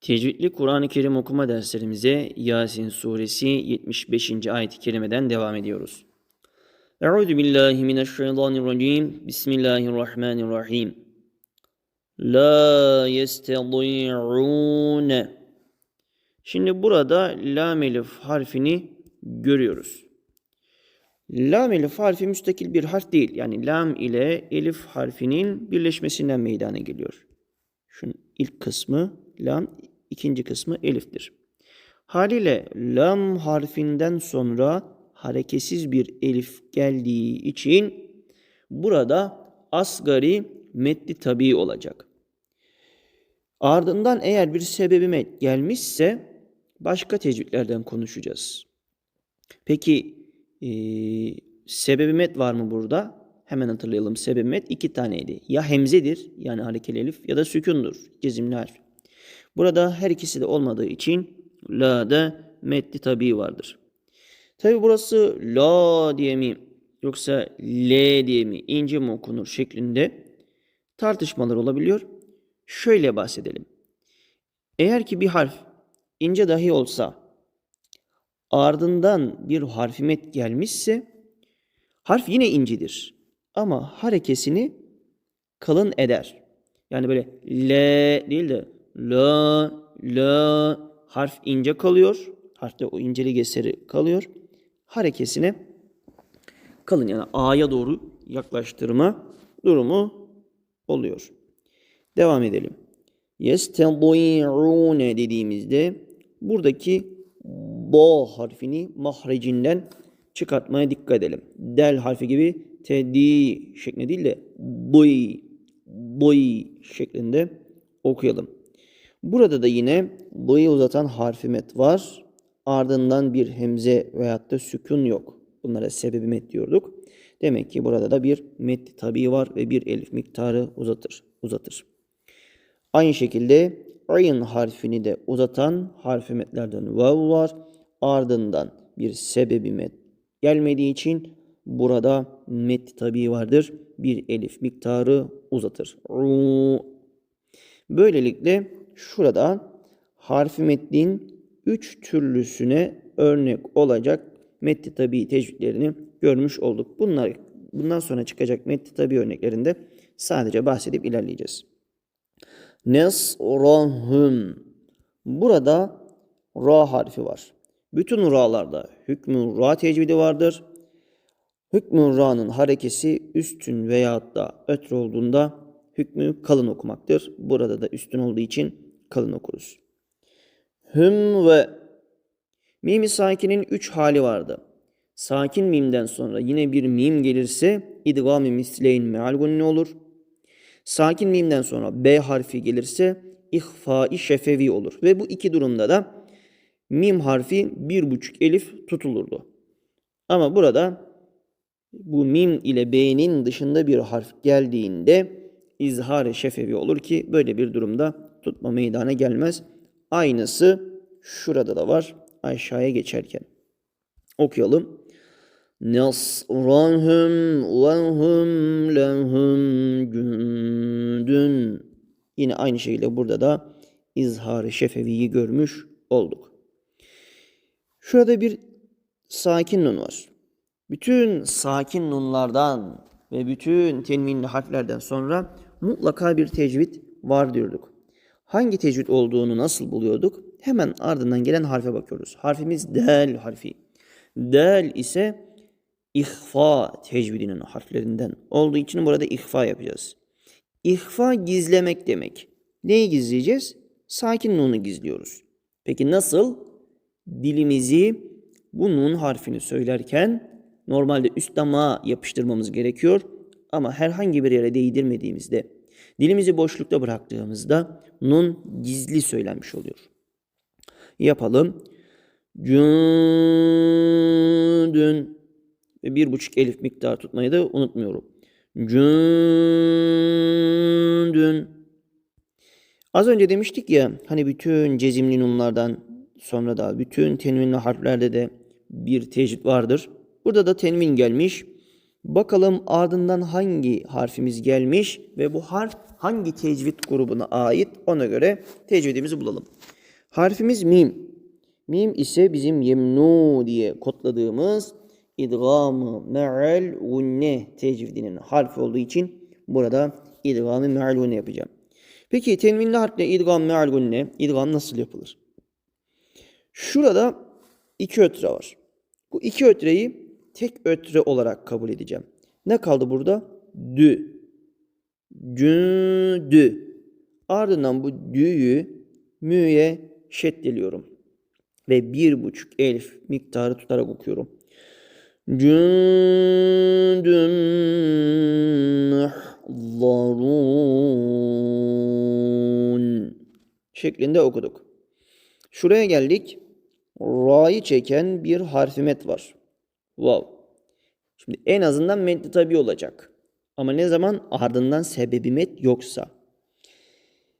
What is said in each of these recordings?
Tecvidli Kur'an-ı Kerim okuma derslerimize Yasin suresi 75. ayet-i kerimeden devam ediyoruz. Euzu billahi mineşşeytanirracim. Bismillahirrahmanirrahim. La yestedi'un. Şimdi burada lam elif harfini görüyoruz. Lam elif harfi müstakil bir harf değil. Yani lam ile elif harfinin birleşmesinden meydana geliyor. Şunun ilk kısmı lam, ikinci kısmı eliftir. Haliyle lam harfinden sonra hareketsiz bir elif geldiği için burada asgari metni tabi olacak. Ardından eğer bir sebebi met gelmişse başka tecvidlerden konuşacağız. Peki eee sebebi met var mı burada? Hemen hatırlayalım. Sebebi met iki taneydi. Ya hemzedir yani harekeli elif ya da sükundur. Cezimli harf. Burada her ikisi de olmadığı için la'da metni tabi vardır. Tabi burası la diye mi yoksa l diye mi ince mi okunur şeklinde tartışmalar olabiliyor. Şöyle bahsedelim. Eğer ki bir harf ince dahi olsa ardından bir harfimet gelmişse harf yine incidir. Ama harekesini kalın eder. Yani böyle L değil de la la harf ince kalıyor. Harfte o incelik eseri kalıyor. Harekesine kalın yani A'ya doğru yaklaştırma durumu oluyor. Devam edelim. Yestedi'une dediğimizde buradaki bo harfini mahrecinden çıkartmaya dikkat edelim. Del harfi gibi tedi şeklinde değil de boy boy şeklinde okuyalım. Burada da yine boyu uzatan harfi met var. Ardından bir hemze veyahut da sükun yok. Bunlara sebebi met diyorduk. Demek ki burada da bir met tabi var ve bir elif miktarı uzatır. uzatır. Aynı şekilde ayın harfini de uzatan harfi metlerden vav var. Ardından bir sebebi met gelmediği için burada met tabi vardır. Bir elif miktarı uzatır. Böylelikle şurada harfi metnin üç türlüsüne örnek olacak metni tabi tecvidlerini görmüş olduk. Bunlar bundan sonra çıkacak metni tabi örneklerinde sadece bahsedip ilerleyeceğiz. Nesrahum. Burada ra harfi var. Bütün ra'larda hükmü ra tecvidi vardır. Hükmü ra'nın harekesi üstün veyahut da ötr olduğunda hükmü kalın okumaktır. Burada da üstün olduğu için kalın okuruz. Hüm ve mimi sakinin üç hali vardı. Sakin mimden sonra yine bir mim gelirse idgam-ı misleyn meal gunni olur. Sakin mimden sonra B harfi gelirse ihfa-i şefevi olur. Ve bu iki durumda da mim harfi bir buçuk elif tutulurdu. Ama burada bu mim ile B'nin dışında bir harf geldiğinde izhar-ı şefevi olur ki böyle bir durumda tutma meydana gelmez. Aynısı şurada da var aşağıya geçerken. Okuyalım. Nasrahum ve hum lehum cündün. Yine aynı şekilde burada da izhar-ı şefeviyi görmüş olduk. Şurada bir sakin nun var. Bütün sakin nunlardan ve bütün tenvinli harflerden sonra mutlaka bir tecvid var diyorduk. Hangi tecvid olduğunu nasıl buluyorduk? Hemen ardından gelen harfe bakıyoruz. Harfimiz del harfi. Del ise ihfa tecvidinin harflerinden olduğu için burada ihfa yapacağız. İhfa gizlemek demek. Neyi gizleyeceğiz? Sakin nunu gizliyoruz. Peki nasıl? Dilimizi bu nun harfini söylerken normalde üst damağa yapıştırmamız gerekiyor. Ama herhangi bir yere değdirmediğimizde, dilimizi boşlukta bıraktığımızda nun gizli söylenmiş oluyor. Yapalım. Cündün ve bir buçuk elif miktar tutmayı da unutmuyorum. Cündün. Az önce demiştik ya hani bütün cezimli nunlardan sonra da bütün tenvinli harflerde de bir tecvid vardır. Burada da tenvin gelmiş. Bakalım ardından hangi harfimiz gelmiş ve bu harf hangi tecvid grubuna ait ona göre tecvidimizi bulalım. Harfimiz mim. Mim ise bizim yemnu diye kodladığımız idgamı me'al gunne tecvidinin harfi olduğu için burada idgamı me'al gunne yapacağım. Peki tenvinli harfle idgam me'al gunne idgam nasıl yapılır? Şurada iki ötre var. Bu iki ötreyi tek ötre olarak kabul edeceğim. Ne kaldı burada? Dü. Cüdü. Ardından bu dü'yü mü'ye şeddeliyorum. Ve bir buçuk elif miktarı tutarak okuyorum. Cündüm muhzarun şeklinde okuduk. Şuraya geldik. Ra'yı çeken bir harfimet var. Wow. Şimdi en azından metni tabi olacak. Ama ne zaman ardından sebebi met yoksa.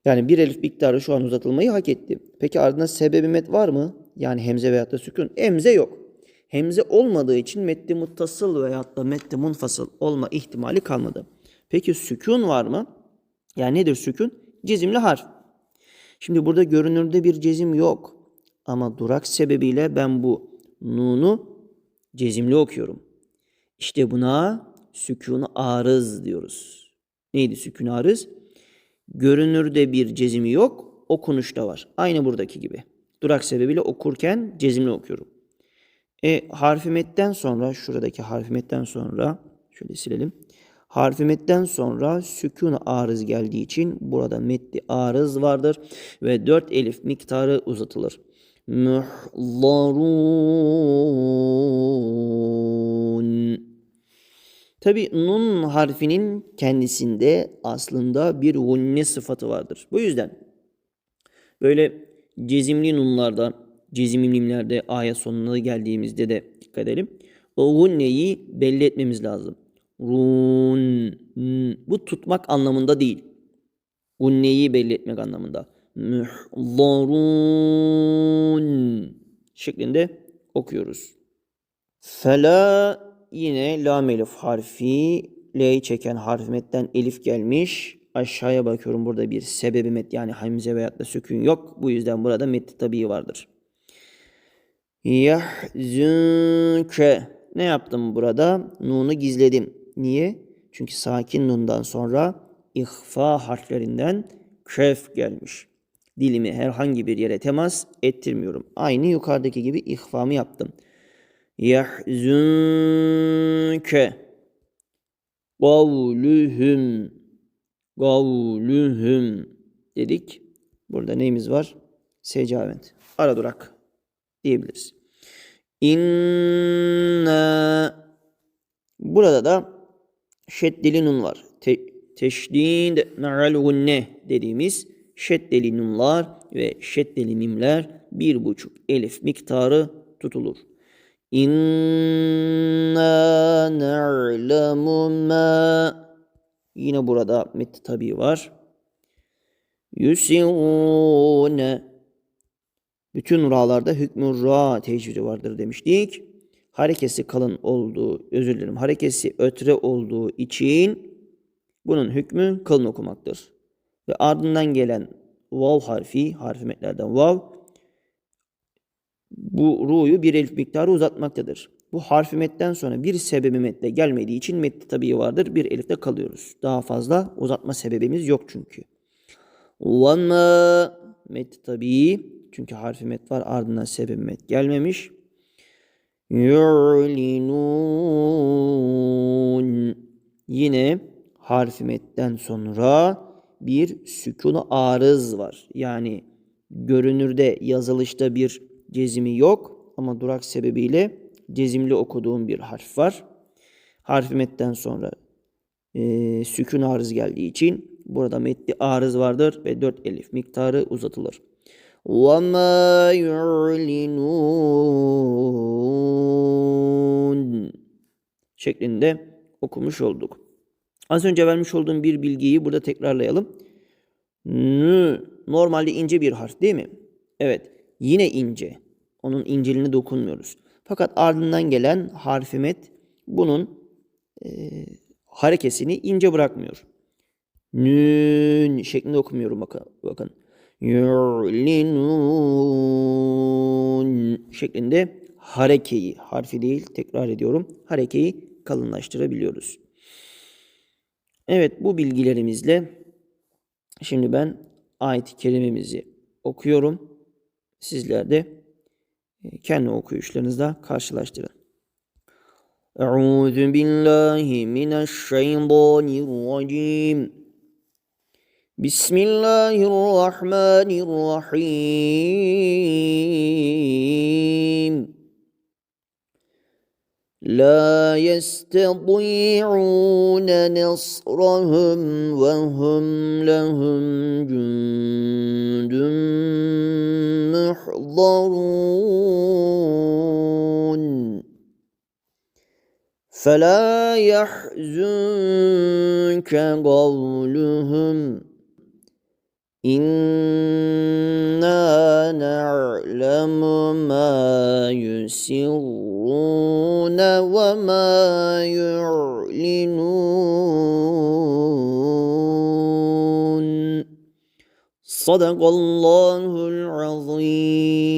Yani bir elif miktarı şu an uzatılmayı hak etti. Peki ardından sebebi met var mı? Yani hemze veyahut da sükun. Hemze yok. Hemze olmadığı için metni muttasıl veyahut da metni munfasıl olma ihtimali kalmadı. Peki sükun var mı? Yani nedir sükun? Cezimli harf. Şimdi burada görünürde bir cezim yok. Ama durak sebebiyle ben bu nunu cezimli okuyorum. İşte buna sükun arız diyoruz. Neydi sükun arız? Görünürde bir cezimi yok, okunuşta var. Aynı buradaki gibi. Durak sebebiyle okurken cezimli okuyorum. E, harfimetten sonra, şuradaki harfimetten sonra, şöyle silelim. Harfimetten sonra sükun arız geldiği için burada metli arız vardır ve dört elif miktarı uzatılır. Muhlarun. Tabi nun harfinin kendisinde aslında bir gunne sıfatı vardır. Bu yüzden böyle cezimli nunlarda, cezimli mimlerde ayet sonuna geldiğimizde de dikkat edelim. O gunneyi belli etmemiz lazım. Run. Bu tutmak anlamında değil. Gunneyi belli etmek anlamında. Muhlarun şeklinde okuyoruz. Fela yine lam elif harfi L'yi çeken harfimetten elif gelmiş. Aşağıya bakıyorum burada bir sebebi met yani hamze veyahut da sükun yok. Bu yüzden burada met tabii vardır. Yahzunke ne yaptım burada? Nunu gizledim. Niye? Çünkü sakin nundan sonra ihfa harflerinden kef gelmiş. Dilimi herhangi bir yere temas ettirmiyorum. Aynı yukarıdaki gibi ihfamı yaptım. Yahzunke Kavluhum Kavluhum dedik. Burada neyimiz var? Secavent. Ara durak diyebiliriz. İnna Burada da şeddeli nun var. Te teşdid me'al gunne dediğimiz şeddeli nunlar ve şeddeli mimler bir buçuk elif miktarı tutulur. İnna na'lemu ma Yine burada met tabi var. Yusirune Bütün ra'larda hükmü ra tecvidi vardır demiştik. Harekesi kalın olduğu, özür dilerim, harekesi ötre olduğu için bunun hükmü kalın okumaktır. Ve ardından gelen vav harfi, harfi metlerden vav, bu ruyu bir elif miktarı uzatmaktadır. Bu harfi metten sonra bir sebebi metle gelmediği için metli tabii vardır. Bir elifte kalıyoruz. Daha fazla uzatma sebebimiz yok çünkü. Vanma met tabii. Çünkü harfi met var ardından sebebi met gelmemiş. Yu'linun. Yine harfi metten sonra bir sükunu arız var. Yani görünürde yazılışta bir cezimi yok ama durak sebebiyle cezimli okuduğum bir harf var. Harfi metten sonra e, sükun arız geldiği için burada metli arız vardır ve dört elif miktarı uzatılır. وَمَا يُعْلِنُونَ şeklinde okumuş olduk. Az önce vermiş olduğum bir bilgiyi burada tekrarlayalım. Nü normalde ince bir harf değil mi? Evet. Yine ince. Onun inceliğine dokunmuyoruz. Fakat ardından gelen harfimet bunun e, harekesini ince bırakmıyor. Nün şeklinde okumuyorum bakın. bakın. yu'linun şeklinde harekeyi, harfi değil tekrar ediyorum, harekeyi kalınlaştırabiliyoruz. Evet bu bilgilerimizle şimdi ben ayet-i kerimemizi okuyorum. Sizler de e, kendi okuyuşlarınızla karşılaştırın. Euzu billahi mineşşeytanirracim. Bismillahirrahmanirrahim. لا يستطيعون نصرهم وهم لهم جند محضرون فلا يحزنك قولهم إنا نعلم ما يسرون وما يعلنون. صدق الله العظيم.